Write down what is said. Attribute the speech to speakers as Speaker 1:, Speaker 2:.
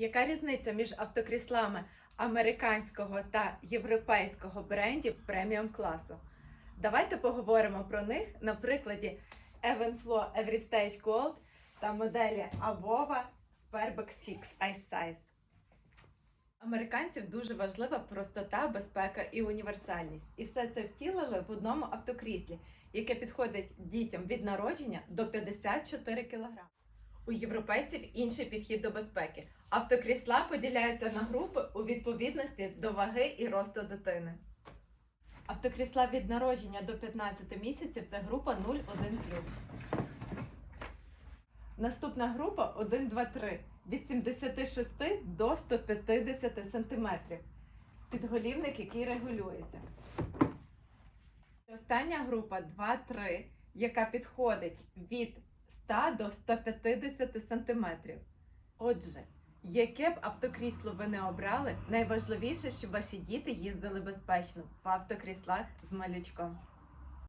Speaker 1: Яка різниця між автокріслами американського та європейського брендів преміум класу? Давайте поговоримо про них на прикладі Evenflow Everystage Gold та моделі Avova Sperbex Fix Ice Size. Американців дуже важлива простота, безпека і універсальність. І все це втілили в одному автокріслі, яке підходить дітям від народження до 54 кг. У європейців інший підхід до безпеки. Автокрісла поділяються на групи у відповідності до ваги і росту дитини. Автокрісла від народження до 15 місяців це група 0-1+. Наступна група 1, 2, 3 від 76 до 150 см. Підголівник, який регулюється. Остання група 2, 3, яка підходить від 100 до 150 см. Отже, яке б автокрісло ви не обрали, найважливіше, щоб ваші діти їздили безпечно в автокріслах з малючком.